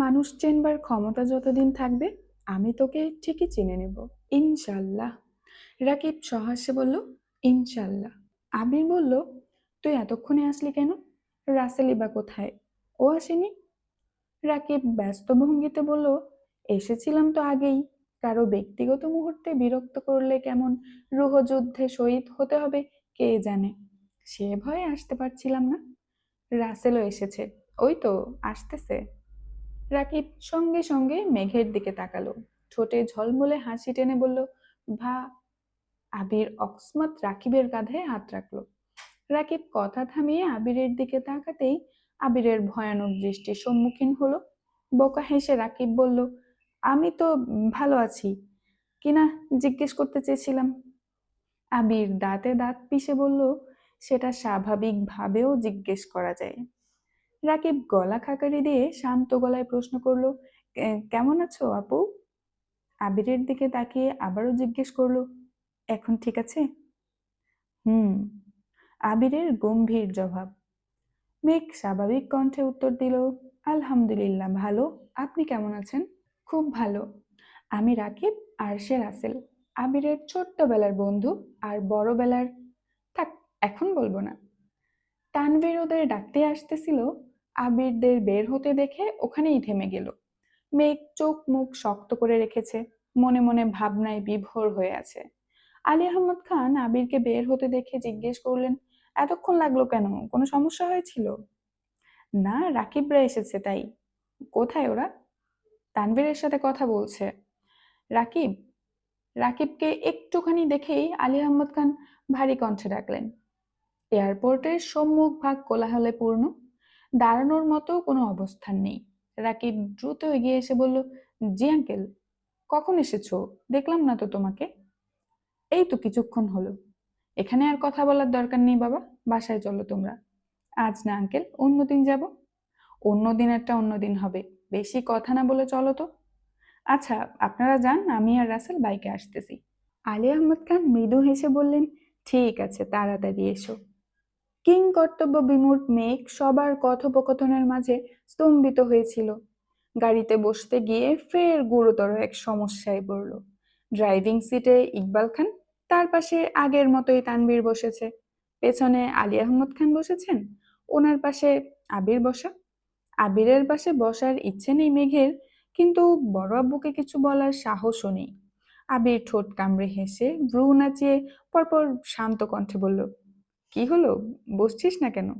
মানুষ চেনবার ক্ষমতা যতদিন থাকবে, আমি তোকে ঠিকই চিনে নেব। ইনশাল্লাহ। রাকিব সহাস্যে বলল, ইনশাল্লাহ। আবির বলল, তুই এতক্ষণে আসলি কেন? রাসেলি বা কোথায়? ও আসেনি। রাকিব ব্যস্ত ভঙ্গিতে বলল, এসেছিলাম তো আগেই। কারও ব্যক্তিগত মুহূর্তে বিরক্ত করলে কেমন রুহযুদ্ধে শহীদ হতে হবে, কে জানে? সে ভয়ে আসতে পারছিলাম না। রাসেলও এসেছে। ওই তো, আসতেছে। রাকিব সঙ্গে সঙ্গে মেঘের দিকে তাকালো। ঠোঁটে ঝলমলে হাসি টেনে বলল, ভা আবির অকস্মাৎ রাকিবের কাঁধে হাত রাখল। রাকিব কথা থামিয়ে আবিরের দিকে তাকাতেই আবিরের ভয়ানক দৃষ্টির সম্মুখীন হলো। বোকা হেসে রাকিব বলল, আমি তো ভালো আছি। কিনা জিজ্ঞেস করতে চেয়েছিলাম? আবির দাঁতে দাঁত পিষে বলল, সেটা স্বাভাবিকভাবেও জিজ্ঞেস করা যায়। রাকিব গলা খাকারি দিয়ে শান্ত গলায় প্রশ্ন করল "কে- কেমন আছো আপু? আবিরের দিকে তাকিয়ে আবারও জিজ্ঞেস করল, এখন ঠিক আছে? হুম। আবিরের গম্ভীর জবাব। মেঘ স্বাভাবিক কণ্ঠে উত্তর দিল, আলহামদুলিল্লাহ, ভালো। আপনি কেমন আছেন? খুব ভালো। আমি রাকিব আর সে রাসেল, আবিরের ছোট্টবেলার বন্ধু আর বড়বেলার, থাক, এখন বলব না। তানভীর ওদের ডাকতে আসতেছিল আবিরদের বের হতে দেখে ওখানেই থেমে গেল। মেঘ চোখ মুখ শক্ত করে রেখেছে, মনে মনে ভাবনায় বিভোর হয়ে আছে। আলী আহমদ খান আবিরকে বের হতে দেখে জিজ্ঞেস করলেন, এতক্ষণ লাগল কেন? কোনো সমস্যা হয়েছিল? না, রাকিবরা এসেছে, তাই। কোথায় ওরা? তানভীরের সাথে কথা বলছে। রাকিব, রাকিবকে একটুখানি দেখেই আলী আহমদ খান ভারী কণ্ঠে ডাকলেন, এয়ারপোর্টের সম্মুখ ভাগ কোলাহলে পূর্ণ? দাঁড়ানোর মতো কোনো অবস্থান নেই। রাকিব দ্রুত এগিয়ে এসে বলল, জি আঙ্কেল, কখন এসেছ? দেখলাম না তো তোমাকে। এই তো কিছুক্ষণ হলো। এখানে আর কথা বলার দরকার নেই বাবা, বাসায় চলো তোমরা। আজ না আঙ্কেল অন্যদিন যাব। অন্য দিনেরটা অন্যদিন হবে, বেশি কথা না বলে চলো তো। আচ্ছা আপনারা যান, আমি আর রাসেল বাইকে আসতেছি। আলী আহমদ খান মৃদু হেসে বললেন, ঠিক আছে, তাড়াতাড়ি এসো। কিং কর্তব্য বিমূর্ত মেঘ সবার কথোপকথনের মাঝে স্তম্ভিত হয়েছিল। গাড়িতে বসতে গিয়ে ফের গুরুতর এক সমস্যায় পড়ল। ড্রাইভিং সিটে ইকবাল খান তার পাশে আগের মতোই তানবীর বসেছে। পেছনে আলী আহমদ খান বসেছেন, ওনার পাশে আবির বসা। আবিরের পাশে বসার ইচ্ছে নেই মেঘের, কিন্তু বড় আব্বুকে কিছু বলার সাহসও নেই। আবির ঠোঁট কামড়ে হেসে ভ্রু নাচিয়ে পরপর শান্ত কণ্ঠে বলল কি হলো? বসছিস না কেন?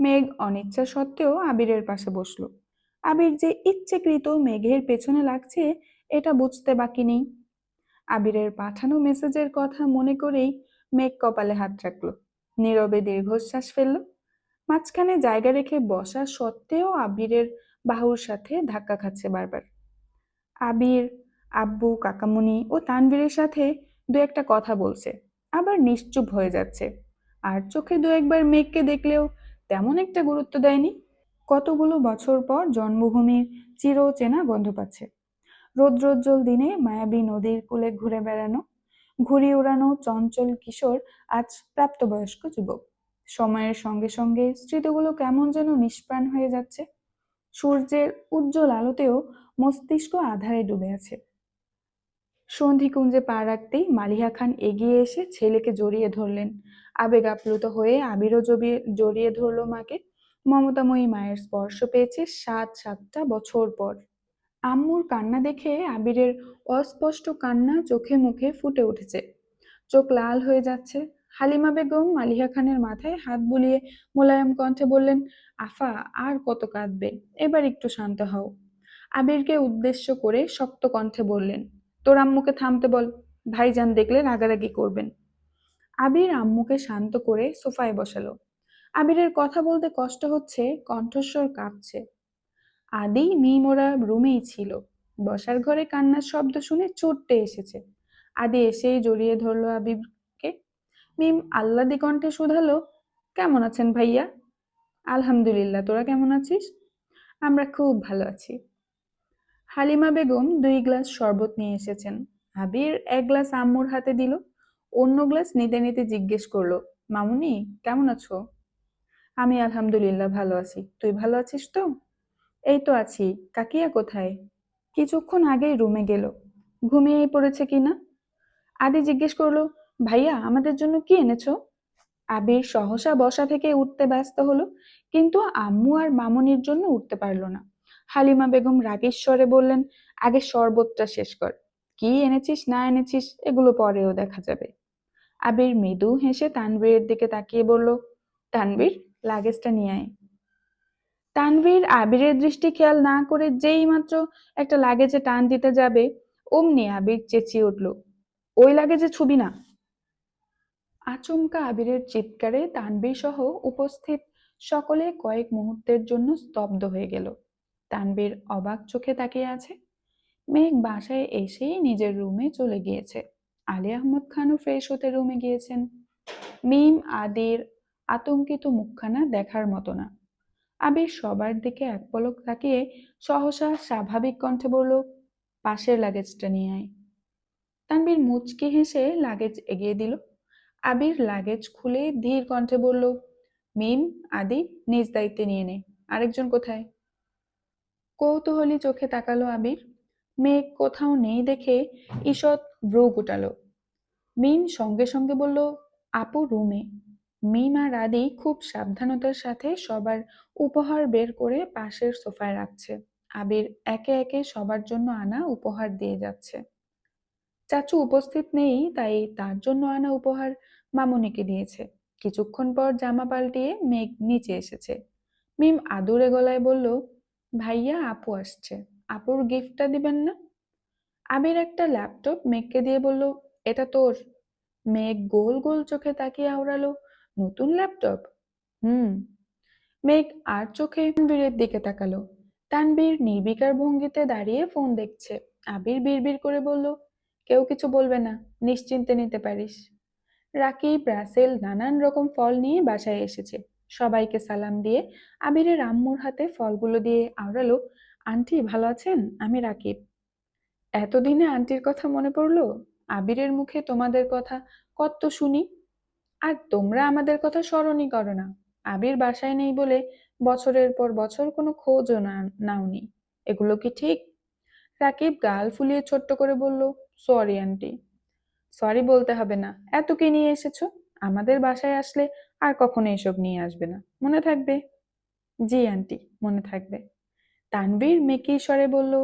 মেঘ অনিচ্ছা সত্ত্বেও আবিরের পাশে বসল। আবির যে ইচ্ছেকৃত মেঘের পেছনে লাগছে, এটা বুঝতে বাকি নেই। আবিরের পাঠানো মেসেজের কথা মনে করেই মেঘ কপালে হাত রাখল। নীরবে দীর্ঘশ্বাস ফেলল। মাঝখানে জায়গা রেখে বসা সত্ত্বেও আবিরের বাহুর সাথে ধাক্কা খাচ্ছে বারবার। আবির, আব্বু, কাকামুনি ও তানভীরের সাথে দু একটা কথা বলছে, আবার নিশ্চুপ হয়ে যাচ্ছে। আর চোখে দু একবার মেঘকে দেখলেও তেমন একটা গুরুত্ব দেয়নি। কতগুলো বছর পর জন্মভূমির চির চেনা গন্ধ পাচ্ছে। রৌদ্রোজ্জ্বল দিনে মায়াবী নদীর কূলে ঘুরে বেড়ানো, ঘুড়ি উড়ানো চঞ্চল কিশোর আজ প্রাপ্তবয়স্ক যুবক। সময়ের সঙ্গে সঙ্গে স্মৃতিগুলো কেমন যেন নিষ্প্রাণ হয়ে যাচ্ছে। সূর্যের উজ্জ্বল আলোতেও মস্তিষ্ক আধারে ডুবে আছে। সন্ধিকুঞ্জে পা রাখতেই মালিহা খান এগিয়ে এসে ছেলেকে জড়িয়ে ধরলেন। আবেগ আপ্লুত হয়ে আবিরও জড়িয়ে ধরল মাকে। মমতাময়ী মায়ের স্পর্শ পেয়েছে সাত, সাতটা বছর পর। আম্মুর কান্না দেখে আবিরের অস্পষ্ট কান্না চোখে মুখে ফুটে উঠেছে। চোখ লাল হয়ে যাচ্ছে। হালিমা বেগম মালিহা খানের মাথায় হাত বুলিয়ে মোলায়ম কণ্ঠে বললেন, আফা, আর কত কাঁদবে? এবার একটু শান্ত হও। আবিরকে উদ্দেশ্য করে শক্ত কণ্ঠে বললেন তোর আম্মুকে থামতে বল। ভাইজান দেখলে রাগারাগি করবেন। আবির আম্মুকে শান্ত করে সোফায় বসালো। আবিরের কথা বলতে কষ্ট হচ্ছে, কণ্ঠস্বর কাঁপছে। আদি মিম ওরা রুমেই ছিল। বসার ঘরে কান্নার শব্দ শুনে চড়তে এসেছে। আদি এসেই জড়িয়ে ধরলো আবিরকে। মিম আল্লাদি কণ্ঠে শুধালো, কেমন আছেন ভাইয়া? আলহামদুলিল্লাহ, তোরা কেমন আছিস? আমরা খুব ভালো আছি। হালিমা বেগম দুই গ্লাস শরবত নিয়ে এসেছেন। আবির এক গ্লাস আম্মুর হাতে দিল, অন্য গ্লাস নিতে নিতে জিজ্ঞেস করল, মামুনি, কেমন আছো? আমি আলহামদুলিল্লাহ ভালো আছি। তুই ভালো আছিস তো? এই তো আছি। কাকিয়া কোথায়? কিছুক্ষণ আগেই রুমে গেল। ঘুমিয়েই পড়েছে কিনা আদি জিজ্ঞেস করল, ভাইয়া, আমাদের জন্য কি এনেছো? আবির সহসা বসা থেকে উঠতে ব্যস্ত হলো, কিন্তু আম্মু আর মামুনির জন্য উঠতে পারল না। হালিমা বেগম রাগেশ্বরে বললেন, আগে শরবতটা শেষ কর। কি এনেছিস, না এনেছিস, এগুলো পরেও দেখা যাবে। আবির মৃদু হেসে তানভীরের দিকে তাকিয়ে বলল, তানভীর, লাগেজটা নিয়ে আয়। তানভীর আবিরের দৃষ্টি খেয়াল না করে যেই মাত্র একটা লাগেজে টান দিতে যাবে, অমনি আবির চেঁচিয়ে উঠল, ওই লাগেজে ছবি না? আচমকা আবিরের চিৎকারে তানভীর সহ উপস্থিত সকলে কয়েক মুহূর্তের জন্য স্তব্ধ হয়ে গেল। তানভীর অবাক চোখে তাকিয়ে আছে। মেঘ বাসায় এসেই নিজের রুমে চলে গিয়েছে। আলী আহমদ খানও ফ্রেশ হতে রুমে গিয়েছেন। মিম, আদির আতঙ্কিত মুখখানা দেখার মতো না। আবির সবার দিকে এক পলক তাকিয়ে সহসা স্বাভাবিক কণ্ঠে বলল, পাশের লাগেজটা নিয়ে আয়। তানবীর মুচকি হেসে লাগেজ এগিয়ে দিল। আবির লাগেজ খুলে ধীর কণ্ঠে বলল, মিম, আদি, নিজ দায়িত্বে নিয়ে নে। আরেকজন কোথায়? কৌতূহলী চোখে তাকালো আবির। মেঘ কোথাও নেই দেখে ঈষৎ ভ্রু গুটালো। মিম সঙ্গে সঙ্গে বলল, আপু রুমে। মিম আর আদি খুব সাবধানতার সাথে সবার উপহার বের করে পাশের সোফায় রাখছে। আবির একে একে সবার জন্য আনা উপহার দিয়ে যাচ্ছে। চাচু উপস্থিত নেই, তাই তার জন্য আনা উপহার মামুনিকে দিয়েছে। কিছুক্ষণ পর জামা পাল্টিয়ে মেঘ নিচে এসেছে। মিম আদুরে গলায় বলল ভাইয়া, আপু আসছে। আপুর গিফটটা দিবেন না? আবির একটা ল্যাপটপ মেঘকে দিয়ে বলল, এটা তোর? মেঘ গোল গোল চোখে তাকিয়ে আওড়ালো, নতুন ল্যাপটপ? হুম। মেঘ আর চোখে তানবীরের দিকে তাকালো। তানবীর নির্বিকার ভঙ্গিতে দাঁড়িয়ে ফোন দেখছে। আবির বিড়বিড় করে বলল, কেউ কিছু বলবে না, নিশ্চিন্তে নিতে পারিস। রাকিব, রাসেল নানান রকম ফল নিয়ে বাসায় এসেছে। সবাইকে সালাম দিয়ে আবিরের আম্মুর হাতে ফলগুলো দিয়ে আওড়ালো, আন্টি ভালো আছেন? আমি রাকিব। এতদিনে আন্টির কথা মনে পড়ল? আবিরের মুখে তোমাদের কথা কত শুনি। আর তোমরা আমাদের কথা স্মরণই করো না। আবির বাসায় নেই বলে বছরের পর বছর কোনো খোঁজও নাওনি। এগুলো কি ঠিক? রাকিব গাল ফুলিয়ে ছোট্ট করে বলল, সরি আন্টি। সরি বলতে হবে না। এত কি নিয়ে এসেছ? আমাদের বাসায় আসলে আর কখনো এসব নিয়ে আসবে না। মনে থাকবে? জি, আন্টি, মনে থাকবে। তানবীর মেকি স্বরে বলল,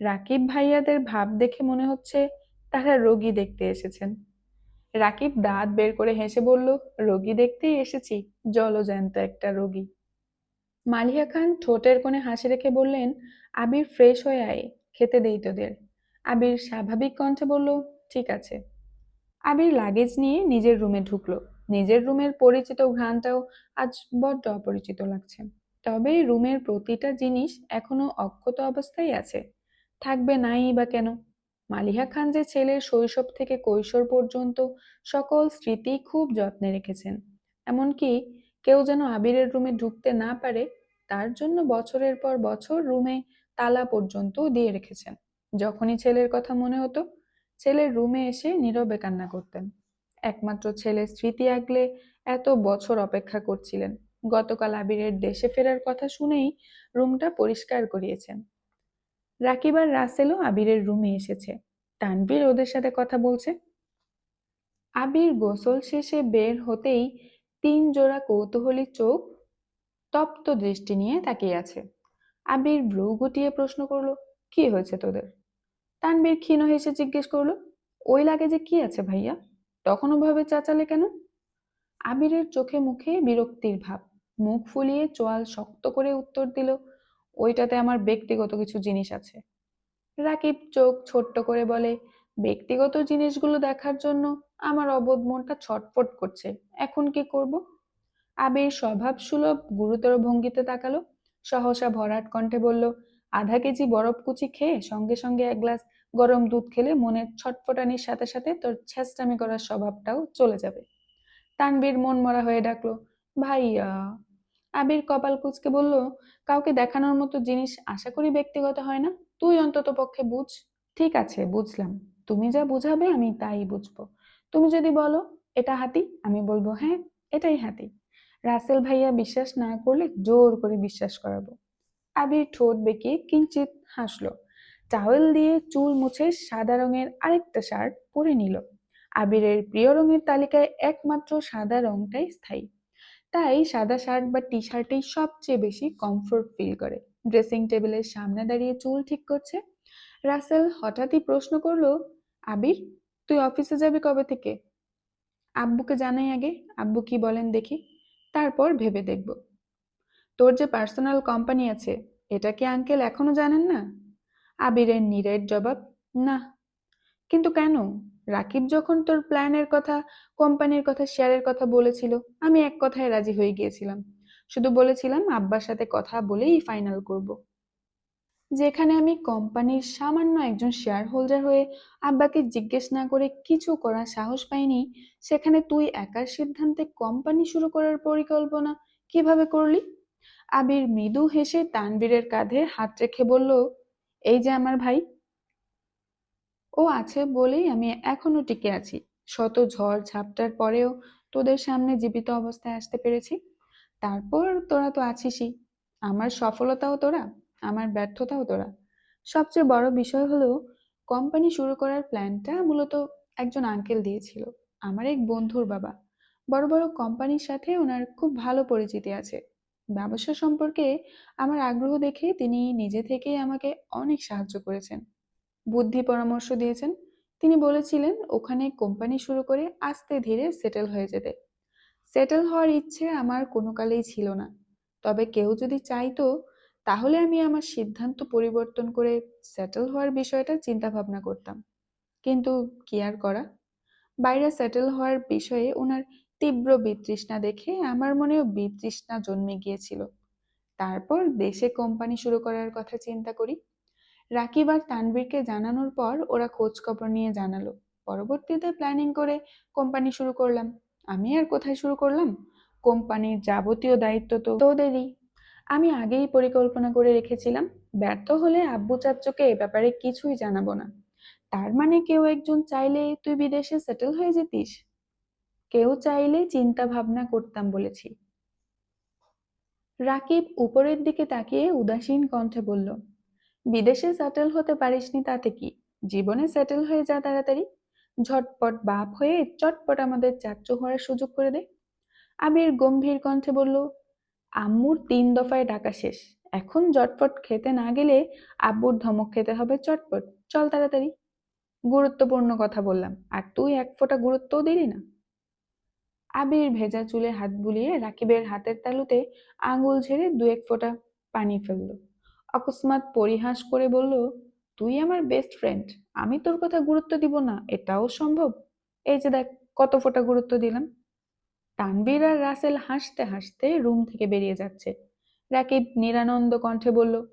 রাকিব ভাইয়াদের ভাব দেখে মনে হচ্ছে তারা রোগী দেখতে এসেছেন। রাকিব দাঁত বের করে হেসে বলল, রোগী দেখতেই এসেছি, জলজ্যান্ত একটা রোগী। মালিয়া খান ঠোঁটের কোণে হাসি রেখে বললেন, আবির ফ্রেশ হয়ে আয়, খেতে দেই তোদের। আবির স্বাভাবিক কণ্ঠে বলল, ঠিক আছে। আবির লাগেজ নিয়ে নিজের রুমে ঢুকলো। নিজের রুমের পরিচিত ঘ্রাণটাও আজ বড্ড অপরিচিত লাগছে। তবে রুমের প্রতিটা জিনিস এখনও অক্ষত অবস্থায় আছে। থাকবে নাই বা কেন? মালিহা খান যে ছেলের শৈশব থেকে কৈশোর পর্যন্ত সকল স্মৃতি খুব যত্নে রেখেছেন। এমনকি কেউ যেন আবিরের রুমে ঢুকতে না পারে, তার জন্য বছরের পর বছর রুমে তালা পর্যন্ত দিয়ে রেখেছেন। যখনই ছেলের কথা মনে হতো, ছেলের রুমে এসে নীরবে কান্না করতেন। একমাত্র ছেলের স্মৃতি আগলে এত বছর অপেক্ষা করছিলেন। গতকাল আবিরের দেশে ফেরার কথা শুনেই রুমটা পরিষ্কার করিয়েছেন। রাকিব আর রাসেলও আবিরের রুমে এসেছে। তানভীর ওদের সাথে কথা বলছে। আবির গোসল শেষে বের হতেই তিন জোড়া কৌতূহলী চোখ তপ্ত দৃষ্টি নিয়ে তাকিয়ে আছে। আবির ভ্রু গুটিয়ে প্রশ্ন করল, কি হয়েছে তোদের? তানবীর ক্ষীণ হেসে জিজ্ঞেস করল, ওই লাগে যে কি আছে ভাইয়া? তখনও ভাবে চাচালে কেন? আবিরের চোখে মুখে বিরক্তির ভাব। মুখ ফুলিয়ে চোয়াল শক্ত করে উত্তর দিল, ওইটাতে আমার ব্যক্তিগত কিছু জিনিস আছে। রাকিব চোখ ছোট্ট করে বলে, ব্যক্তিগত জিনিসগুলো দেখার জন্য আমার অবোধ মনটা ছটফট করছে। এখন কি করব? আবির স্বভাব সুলভ গুরুতর ভঙ্গিতে তাকালো, সহসা ভরাট কণ্ঠে বলল আধা কেজি বরফ কুচি খেয়ে সঙ্গে সঙ্গে এক গ্লাস গরম দুধ খেলে মনের ছটফটানির সাথে সাথে তোর ছেঁচটামি করার স্বভাবটাও চলে যাবে। তানবীর মন মরা হয়ে ডাকলো, ভাইয়া। আবির কপাল কুচকে বলল, কাউকে দেখানোর মতো জিনিস আশা করি ব্যক্তিগত হয় না। তুই অন্তত পক্ষে বুঝ। ঠিক আছে, বুঝলাম। তুমি যা বুঝাবে আমি তাই বুঝব। তুমি যদি বলো, এটা হাতি, আমি বলব হ্যাঁ এটাই হাতি। রাসেল ভাইয়া বিশ্বাস না করলে জোর করে বিশ্বাস করাবো। আবির ঠোঁট বেঁকিয়ে কিঞ্চিত হাসলো। টাওয়েল দিয়ে চুল মুছে সাদা রঙের আরেকটা শার্ট পরে নিল। আবিরের প্রিয় রঙের তালিকায় একমাত্র সাদা রংটাই স্থায়ী। তাই সাদা শার্ট বা টি শার্টেই সবচেয়ে বেশি কমফোর্ট ফিল করে। ড্রেসিং টেবিলের সামনে দাঁড়িয়ে চুল ঠিক করছে। রাসেল হঠাৎই প্রশ্ন করল, আবির, তুই অফিসে যাবি কবে থেকে? আব্বুকে জানাই আগে, আব্বু কি বলেন দেখি। তারপর ভেবে দেখব। তোর যে পার্সোনাল কোম্পানি আছে, এটা কি আঙ্কেল এখনও জানেন না? আবিরের নিরেট জবাব, না। কিন্তু কেন? রাকিব যখন তোর প্ল্যানের কথা, কোম্পানির কথা, শেয়ারের কথা বলেছিল, আমি এক কথায় রাজি হয়ে গিয়েছিলাম। শুধু বলেছিলাম আব্বার সাথে কথা বলেই ফাইনাল করব। যেখানে আমি কোম্পানির সামান্য একজন শেয়ার হোল্ডার হয়ে আব্বাকে জিজ্ঞেস না করে কিছু করার সাহস পাইনি, সেখানে তুই একার সিদ্ধান্তে কোম্পানি শুরু করার পরিকল্পনা কীভাবে করলি? আবির মৃদু হেসে তানবীরের কাঁধে হাত রেখে বলল, এই যে আমার ভাই। ও আছে বলেই আমি এখনও টিকে আছি। শত ঝড় ঝাপটার পরেও তোদের সামনে জীবিত অবস্থায় আসতে পেরেছি। তারপর তোরা তো আছিসই। আমার সফলতাও তোরা, আমার ব্যর্থতাও তোরা। সবচেয়ে বড় বিষয় হলো, কোম্পানি শুরু করার প্ল্যানটা মূলত একজন আঙ্কেল দিয়েছিল, আমার এক বন্ধুর বাবা। বড় বড় কোম্পানির সাথে ওনার খুব ভালো পরিচিতি আছে। ব্যবসা সম্পর্কে আমার আগ্রহ দেখে তিনি নিজে থেকেই আমাকে অনেক সাহায্য করেছেন। বুদ্ধি পরামর্শ দিয়েছেন। তিনি বলেছিলেন, ওখানে কোম্পানি শুরু করে আস্তে ধীরে সেটেল হয়ে যেতে। সেটেল হওয়ার ইচ্ছে আমার কোনো কালেই ছিল না। তবে কেউ যদি চাইতো, তাহলে আমি আমার সিদ্ধান্ত পরিবর্তন করে সেটেল হওয়ার বিষয়টা চিন্তা ভাবনা করতাম। কিন্তু কি আর করা? বাইরে সেটেল হওয়ার বিষয়ে ওনার তীব্র বিতৃষ্ণা দেখে আমার মনেও বিতৃষ্ণা জন্মে গিয়েছিল। তারপর দেশে কোম্পানি শুরু করার কথা চিন্তা করি। রাকিব আর তানবীরকে জানানোর পর ওরা খোঁজ খবর নিয়ে জানালো। পরবর্তীতে প্ল্যানিং করে কোম্পানি শুরু করলাম। আমি আর কোথায় শুরু করলাম? কোম্পানির যাবতীয় দায়িত্ব তো তোদেরই আমি আগেই পরিকল্পনা করে রেখেছিলাম। ব্যর্থ হলে আব্বু চাচ্চুকে এ ব্যাপারে কিছুই জানাব না। তার মানে কেউ একজন চাইলে তুই বিদেশে সেটেল হয়ে যেতিস? কেউ চাইলে চিন্তা ভাবনা করতাম বলেছি। রাকিব উপরের দিকে তাকিয়ে উদাসীন কণ্ঠে বলল, বিদেশে সেটেল হতে পারিসনি তাতে কি? জীবনে সেটেল হয়ে যা তাড়াতাড়ি। ঝটপট বাপ হয়ে চটপট আমাদের চাচ্চু হওয়ার সুযোগ করে দে। আবির গম্ভীর কণ্ঠে বলল, আম্মুর তিন দফায় ডাকা শেষ। এখন জটপট খেতে না গেলে আব্বুর ধমক খেতে হবে চটপট। চল তাড়াতাড়ি। গুরুত্বপূর্ণ কথা বললাম, আর তুই এক ফোঁটা গুরুত্বও দিলি না। আবির ভেজা চুলে হাত বুলিয়ে রাকিবের হাতের তালুতে আঙুল ঝেড়ে দু এক ফোঁটা পানি ফেলল। অকস্মাৎ পরিহাস করে বলল, তুই আমার বেস্ট ফ্রেন্ড আমি তোর কথা গুরুত্ব দিব না, এটাও সম্ভব? এই যে দেখ, কত ফোঁটা গুরুত্ব দিলাম। তানবীর আর রাসেল হাসতে হাসতে রুম থেকে বেরিয়ে যাচ্ছে। রাকিব নিরানন্দ কণ্ঠে বলল,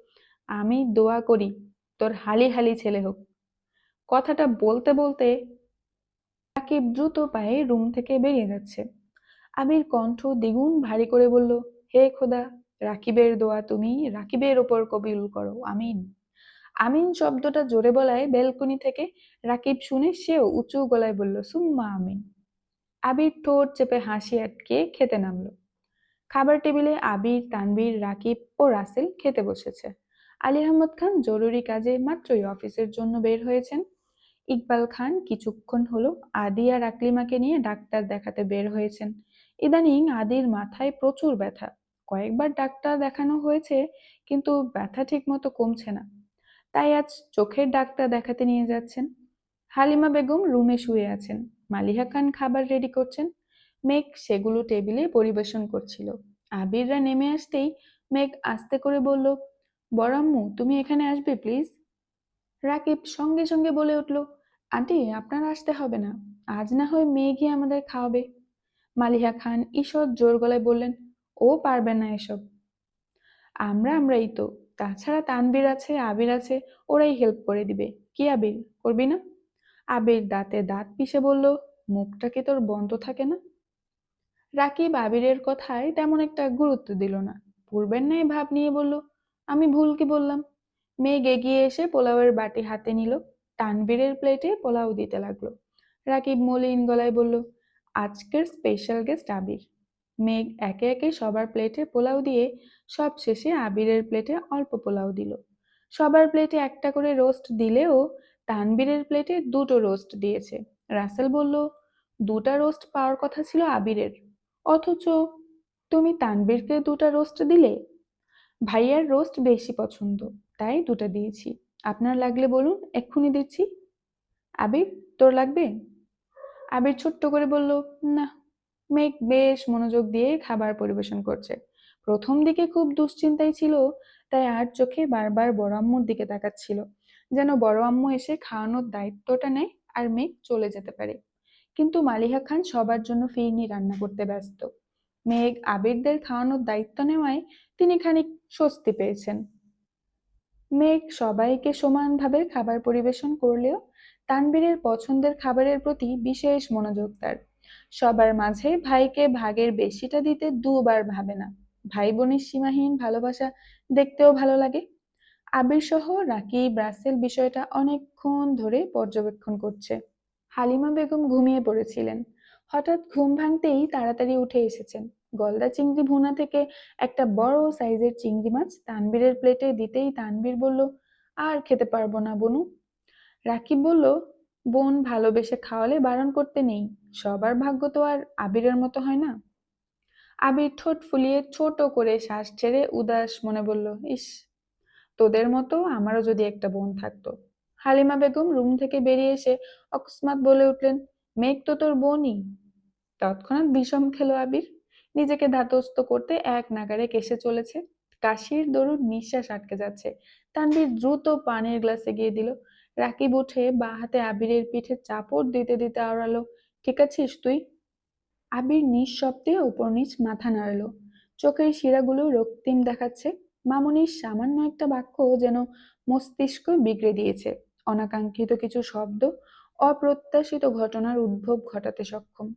আমি দোয়া করি, তোর হালি হালি ছেলে হোক। কথাটা বলতে বলতে রাকিব দ্রুত পায়ে রুম থেকে বেরিয়ে যাচ্ছে। আবির কণ্ঠ দ্বিগুণ ভারী করে বলল, হে খোদা, রাকিবের দোয়া তুমি রাকিবের ওপর কবিল করো, আমিন। আমিন শব্দটা জোরে বলায় বেলকনি থেকে রাকিব শুনে সেও উঁচু গলায় বলল, সুম্মা আমিন। আবির ঠোঁট চেপে হাসি আটকে খেতে নামলো। খাবার টেবিলে আবির তানবীর রাকিব ও রাসেল খেতে বসেছে। আলী আহমদ খান জরুরি কাজে মাত্রই অফিসের জন্য বের হয়েছেন। ইকবাল খান কিছুক্ষণ হলো আদি আর আকলিমাকে নিয়ে ডাক্তার দেখাতে বের হয়েছেন। ইদানিং আদির মাথায় প্রচুর ব্যথা। কয়েকবার ডাক্তার দেখানো হয়েছে, কিন্তু ব্যথা ঠিকমতো কমছে না। তাই আজ চোখের ডাক্তার দেখাতে নিয়ে যাচ্ছেন। হালিমা বেগম রুমে শুয়ে আছেন। মালিহা খান খাবার রেডি করছেন। মেঘ সেগুলো টেবিলে পরিবেশন করছিল। আবিররা নেমে আসতেই মেঘ আস্তে করে বলল বড়াম্মু তুমি এখানে আসবে, প্লিজ? রাকিব সঙ্গে সঙ্গে বলে উঠল আন্টি, আপনার আসতে হবে না। আজ না হয় মেয়ে গিয়ে আমাদের খাওয়াবে। মালিহা খান ঈষৎ জোর গলায় বললেন, ও পারবে না এসব। আমরা আমরাই তো। তাছাড়া তানবির আছে, আবির আছে, ওরাই হেল্প করে দিবে। কি আবির, করবি না? আবির দাঁতে দাঁত পিষে বলল, মুখটা কি তোর বন্ধ থাকে না? রাকিব আবিরের কথায় তেমন একটা গুরুত্ব দিল না। পূর্বের ন্যায় ভাব নিয়ে, বলল। আমি ভুল কি বললাম? মেঘ এগিয়ে এসে পোলাওয়ের বাটি হাতে নিল। তানবীরের প্লেটে পোলাও দিতে লাগল। রাকিব মলিন গলায় বলল, আজকের স্পেশাল গেস্ট আবির। মেঘ একে একে সবার প্লেটে পোলাও দিয়ে সব শেষে আবিরের প্লেটে অল্প পোলাও দিল। সবার প্লেটে একটা করে রোস্ট দিলেও তানবীরের প্লেটে দুটো রোস্ট দিয়েছে। রাসেল বলল, দুটা রোস্ট পাওয়ার কথা ছিল আবিরের। অথচ তুমি তানবীরকে দুটা রোস্ট দিলে? ভাইয়ার রোস্ট বেশি পছন্দ, তাই দুটা দিয়েছি। আপনার লাগলে বলুন, এক্ষুনি দিচ্ছি। আবির, তোর লাগবে? আবির ছোট্ট করে বলল, না। মেঘ বেশ মনোযোগ দিয়ে খাবার পরিবেশন করছে। প্রথম দিকে খুব দুশ্চিন্তায় ছিল, তাই আর চোখে বারবার বড় আম্মুর দিকে তাকাচ্ছিল, যেন বড় আম্মু এসে খাওয়ানোর দায়িত্বটা নেয় আর মেঘ চলে যেতে পারে। কিন্তু মালিহা খান সবার জন্য ফিরনি রান্না করতে ব্যস্ত। মেঘ আবিরদের খাওয়ানোর দায়িত্ব নেওয়ায় তিনি খানিক স্বস্তি পেয়েছেন। মেঘ সবাইকে সমানভাবে খাবার পরিবেশন করলেও তানবীরের পছন্দের খাবারের প্রতি বিশেষ মনোযোগ তার। সবার মাঝে ভাইকে ভাগের বেশিটা দিতে দুবার ভাবে না। ভাই বোনের সীমাহীন ভালোবাসা দেখতেও ভালো লাগে। আবির সহ রাকিব রাসেল বিষয়টা অনেকক্ষণ ধরে পর্যবেক্ষণ করছে। হালিমা বেগম ঘুমিয়ে পড়েছিলেন। হঠাৎ ঘুম ভাঙতেই তাড়াতাড়ি উঠে এসেছেন। গলদা চিংড়ি ভুনা থেকে একটা বড় সাইজের চিংড়ি মাছ তানবীরের প্লেটে দিতেই তানবীর বলল, আর খেতে পারব না, বনু। রাকিব বলল, বোন ভালোবেসে খাওয়ালে বারণ করতে নেই, সবার ভাগ্য তো আর আবিরের মতো হয় না। আবির ঠোঁট ফুলিয়ে ছোট করে শ্বাস ছেড়ে উদাস মনে বলল, ইস, তোদের মতো আমারও যদি একটা বোন থাকতো। হালিমা বেগম রুম থেকে বেরিয়ে এসে অকস্মাৎ বলে উঠলেন মেঘ তো তোর বোনই তৎক্ষণাৎ বিষম খেলো আবির। নিজেকে ধাতস্থ করতে এক নাগারে কেসে চলেছে। কাশির দরুন নিঃশ্বাস আটকে যাচ্ছে। তানভীর দ্রুত পানির গ্লাসে গিয়ে দিল। রাকিব উঠে বা হাতে আবিরের পিঠে চাপড় দিতে দিতে আওড়ালো, ঠিক আছিস তুই? আবির নিঃশব্দে উপর নিচ মাথা নাড়ল। চোখের শিরাগুলো রক্তিম দেখাচ্ছে। মামনির সামান্য একটা বাক্য যেন মস্তিষ্ক বিগড়ে দিয়েছে। অনাকাঙ্ক্ষিত কিছু শব্দ অপ্রত্যাশিত ঘটনার উদ্ভব ঘটাতে সক্ষম।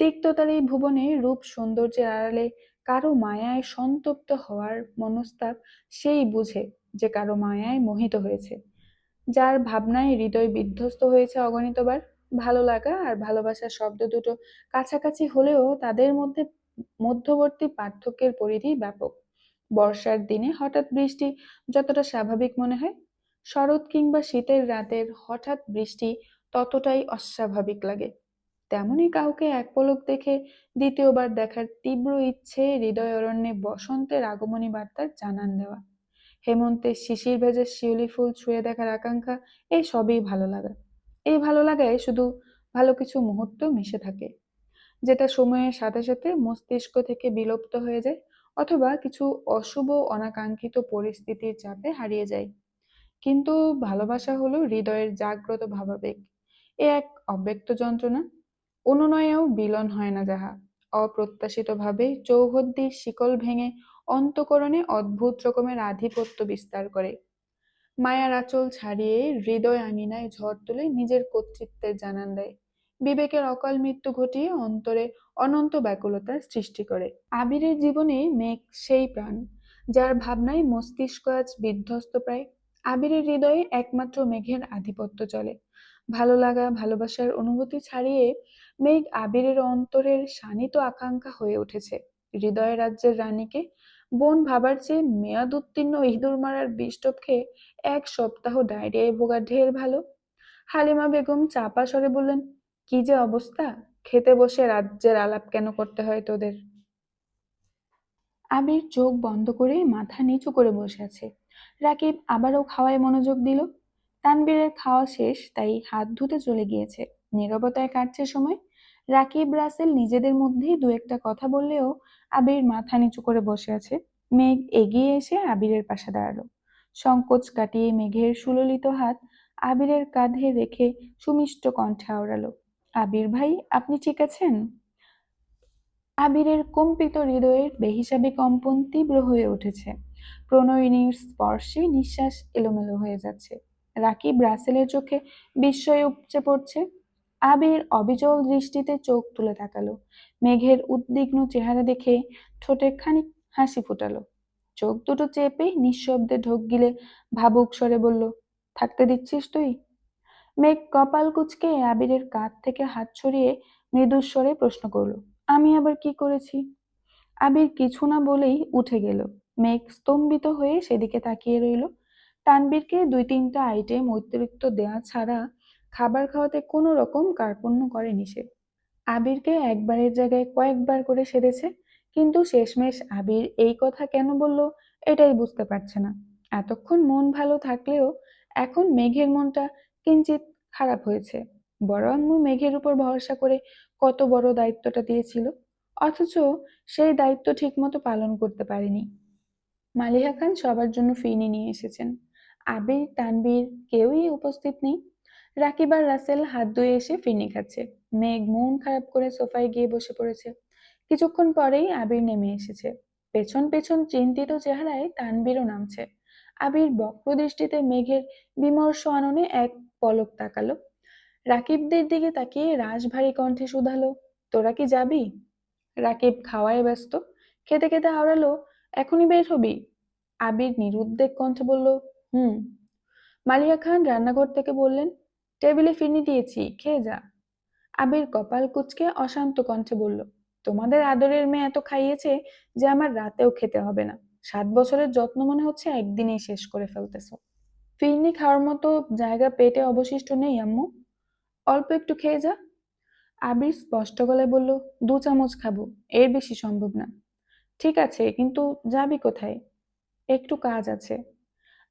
তিক্ততার এই ভুবনে রূপ সৌন্দর্যের আড়ালে কারও মায়ায় সন্তপ্ত হওয়ার মনস্তাপ সেই বুঝে যে কারও মায়ায় মোহিত হয়েছে। যার ভাবনায় হৃদয় বিধ্বস্ত হয়েছে অগণিতবার, ভালো লাগা আর ভালোবাসার শব্দ দুটো কাছাকাছি হলেও তাদের মধ্যে মধ্যবর্তী পার্থক্যের পরিধি ব্যাপক। বর্ষার দিনে হঠাৎ বৃষ্টি যতটা স্বাভাবিক মনে হয়, শরৎ কিংবা শীতের রাতের হঠাৎ বৃষ্টি ততটাই অস্বাভাবিক লাগে। তেমনই কাউকে এক পলক দেখে দ্বিতীয়বার দেখার তীব্র ইচ্ছে হৃদয় অরণ্যে বসন্তের আগমনী বার্তার জানান দেওয়া। হেমন্তের শিশির ভেজে শিউলি ফুল ছুঁয়ে দেখার আকাঙ্ক্ষা এই সবই ভালো লাগা। এই ভালো লাগায় শুধু ভালো কিছু মুহূর্ত মিশে থাকে। যেটা সময়ের সাথে সাথে মস্তিষ্ক থেকে বিলুপ্ত হয়ে যায়, অথবা কিছু অশুভ অনাকাঙ্ক্ষিত পরিস্থিতির চাপে হারিয়ে যায়। কিন্তু ভালোবাসা হলো হৃদয়ের জাগ্রত ভাবাবেগ। এ এক অব্যক্ত যন্ত্রণা। অনুনয়েও বিলন হয় না যাহা। অপ্রত্যাশিতভাবে চৌহদ্দির শিকল ভেঙে অন্তকরণে অদ্ভুত রকমের আধিপত্য বিস্তার করে। মায়ার আঁচল ছাড়িয়ে হৃদয় আঙিনায় ঝড় তুলে নিজের কর্তৃত্বের জানান দেয়। বিবেকের অকাল মৃত্যু ঘটিয়ে অন্তরে অনন্ত ব্যাকুলতার সৃষ্টি করে। আবিরের জীবনে মেঘ সেই প্রাণ, যার ভাবনায় মস্তিষ্ক আজ বিধ্বস্ত প্রায়। আবিরের হৃদয়ে একমাত্র মেঘের আধিপত্য চলে। ভালো লাগা, ভালোবাসার অনুভূতি ছাড়িয়ে মেঘ আবিরের অন্তরের শানিত আকাঙ্ক্ষা হয়ে উঠেছে। হৃদয় রাজ্যের রানীকে বোন ভাবার চেয়ে মেয়াদ উত্তীর্ণ ইঁদুর মারার বিষ্টপ খেয়ে এক সপ্তাহ ডায়রিয়ায় ভোগা ঢের ভালো। হালিমা বেগম চাপা স্বরে বললেন, কি যে অবস্থা? খেতে বসে রাজ্যের আলাপ কেন করতে হয় তোদের? আবির চোখ বন্ধ করে মাথা নিচু করে বসে আছে। রাকিব আবারও খাওয়ায় মনোযোগ দিল। তানবীরের খাওয়া শেষ, তাই হাত ধুতে চলে গিয়েছে। নীরবতায় কাটছে সময়। রাকিব রাসেল নিজেদের মধ্যেই দু একটা কথা বললেও আবির মাথা নিচু করে বসে আছে। মেঘ এগিয়ে এসে আবিরের পাশে দাঁড়াল। সংকোচ কাটিয়ে মেঘের সুললিত হাত আবিরের কাঁধে রেখে সুমিষ্ট কণ্ঠে আওড়ালো, আবির ভাই, আপনি ঠিক আছেন? আবিরের কম্পিত হৃদয়ের বেহিসাবি কম্পন তীব্র হয়ে উঠেছে। প্রণয়িনীর স্পর্শে নিঃশ্বাস এলোমেলো হয়ে যাচ্ছে। রাকিব রাসেলের চোখে বিস্ময়ে উপচে পড়ছে। আবির অবিচল দৃষ্টিতে চোখ তুলে তাকালো। মেঘের উদ্বিগ্ন চেহারা দেখে ঠোঁটে খানিক হাসি ফুটালো। চোখ দুটো চেপে নিঃশব্দে ঢোক গিলে ভাবুক স্বরে বলল, থাকতে দিচ্ছিস তুই? মেঘ কপাল কুচকে আবিরের কাঁধ থেকে হাত ছড়িয়ে মৃদুস্বরে প্রশ্ন করল, আমি আবার কি করেছি? আবির কিছু না বলেই উঠে গেল। মেঘ স্তম্ভিত হয়ে সেদিকে তাকিয়ে রইল। তানবীরকে দুই তিনটা আইটেম অতিরিক্ত দেয়া ছাড়া খাবার খাওয়াতে কোনো রকম কার্পণ্য করেনি সে। আবিরকে একবারের জায়গায় কয়েকবার করে সেধেছে, কিন্তু শেষমেশ আবির এই কথা কেন বলল এটাই বুঝতে পারছে না। এতক্ষণ মন ভালো থাকলেও এখন মেঘের মনটা কিঞ্চিত খারাপ হয়েছে। বড় আম্মু মেঘের উপর ভরসা করে কত বড় দায়িত্বটা দিয়েছিল, অথচ সেই দায়িত্ব ঠিকমতো পালন করতে পারেনি। মালিহা খান সবার জন্য ফিরনি নিয়ে এসেছেন। আবির তানবীর কেউই উপস্থিত নেই। রাকিব আর রাসেল হাত ধুয়ে এসে ফিরনি খাচ্ছে। মেঘ মন খারাপ করে সোফায় গিয়ে বসে পড়েছে। কিছুক্ষণ পরেই আবির নেমে এসেছে। পেছন পেছন চিন্তিত চেহারায় তানবীরও নামছে। আবির বক্র দৃষ্টিতে মেঘের বিমর্ষ আননে এক পলক তাকালো। রাকিবদের দিকে তাকিয়ে রাশভারী কণ্ঠে শুধালো, তোরা কি যাবি? রাকিব খাওয়ায় ব্যস্ত। খেতে খেতে আওড়ালো, এখনই বের হবি? আবির নিরুদ্বেগ কণ্ঠে বলল হুম। মালিয়া খান রান্নাঘর থেকে বললেন, টেবিলে ফিরনি দিয়েছি, খেয়ে যা। আবির কপাল কুচকে অশান্ত কণ্ঠে বলল, তোমাদের আদরের মেয়ে এত খাইয়েছে যে আমার রাতেও খেতে হবে না। সাত বছরের যত্ন মনে হচ্ছে একদিনেই শেষ করে ফেলতেছ। ফিরনি খাওয়ার মতো জায়গা পেটে অবশিষ্ট নেই, আম্মু। অল্প একটু খেয়ে যা। আবির স্পষ্ট গলায় বলল, দু চামচ খাব, এর বেশি সম্ভব না। ঠিক আছে, কিন্তু যাবি কোথায়? একটু কাজ আছে।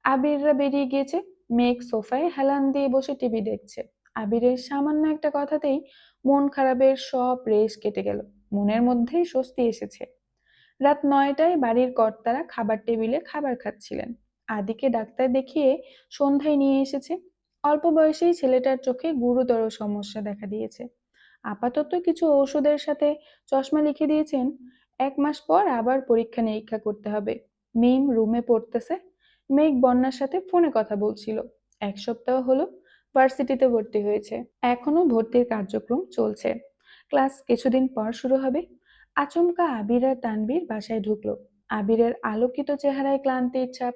আবিররা বেরিয়ে গিয়েছে। মেঘ সোফায় হেলান দিয়ে বসে টিভি দেখছে। আবিরের সামান্য একটা কথাতেই মন খারাপের সব রেশ কেটে গেল। মনের মধ্যেই স্বস্তি এসেছে। রাত নয়টায় বাড়ির কর্তারা খাবার টেবিলে খাবার খাচ্ছিলেন। আদিকে ডাক্তার দেখিয়ে সন্ধ্যায় নিয়ে এসেছে। অল্প বয়সেই ছেলেটার চোখে গুরুতর সমস্যা দেখা দিয়েছে। আপাতত কিছু ঔষধের সাথে চশমা লিখে দিয়েছেন। এক মাস পর আবার পরীক্ষা নিরীক্ষা করতে হবে। মিম রুমে পড়তেছে। মেঘ বন্যার সাথে ফোনে কথা বলছিল। এক সপ্তাহ হলো ভার্সিটিতে ভর্তি হয়েছে। এখনও ভর্তির কার্যক্রম চলছে। ক্লাস কিছুদিন পর শুরু হবে। আচমকা আবির আর তানবীর বাসায় ঢুকলো। আবিরের আলোকিত চেহারায় ক্লান্তির ছাপ।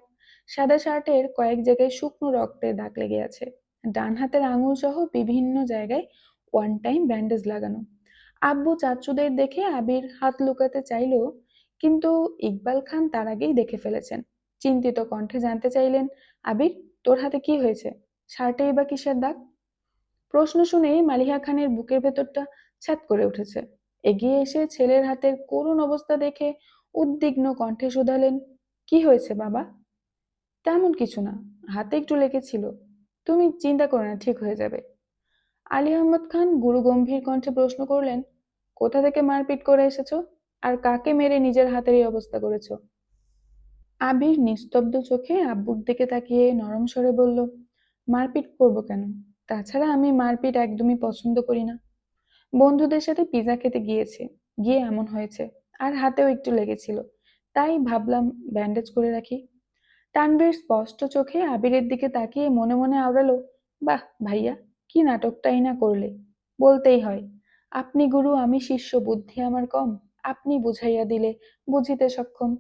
সাদা শার্টের কয়েক জায়গায় শুকনো রক্তের দাগ লেগে আছে। ডান হাতের আঙুল সহ বিভিন্ন জায়গায় ওয়ান টাইম ব্যান্ডেজ লাগানো। আব্বু চাচুদের দেখে আবির হাত লুকাতে চাইলেও কিন্তু ইকবাল খান তার আগেই দেখে ফেলেছেন। চিন্তিত কণ্ঠে জানতে চাইলেন, আবির, তোর হাতে কি হয়েছে? শার্টেই বা কিসের দাগ? প্রশ্ন শুনেই মালিহা খানের বুকের ভেতরটা ছাত করে উঠেছে। এগিয়ে এসে ছেলের হাতের করুণ অবস্থা দেখে উদ্বিগ্ন কণ্ঠে শুধালেন, কি হয়েছে বাবা? তেমন কিছু না, হাতে একটু লেগেছিল। তুমি চিন্তা করো না, ঠিক হয়ে যাবে। আলী আহমদ খান গুরু গম্ভীর কণ্ঠে প্রশ্ন করলেন, কোথা থেকে মারপিট করে এসেছ? আর কাকে মেরে নিজের হাতের এই অবস্থা করেছ? আবির নিস্তব্ধ চোখে আব্বুর দিকে তাকিয়ে নরম স্বরে বলল, মারপিট করব কেন? তাছাড়া আমি মারপিট একদমই পছন্দ করি না। বন্ধুদের সাথে পিৎজা খেতে গিয়েছে, গিয়ে এমন হয়েছে, আর হাতেও একটু লেগেছিল, তাই ভাবলাম ব্যান্ডেজ করে রাখি। তানভীর স্পষ্ট চোখে আবিরের দিকে তাকিয়ে মনে মনে আওড়ালো, বাহ ভাইয়া, কি নাটকটাই না করলে? বলতেই হয়, আপনি গুরু, আমি শিষ্য, বুদ্ধি আমার কম, আপনি বুঝাইয়া দিলে বুঝিতে সক্ষম।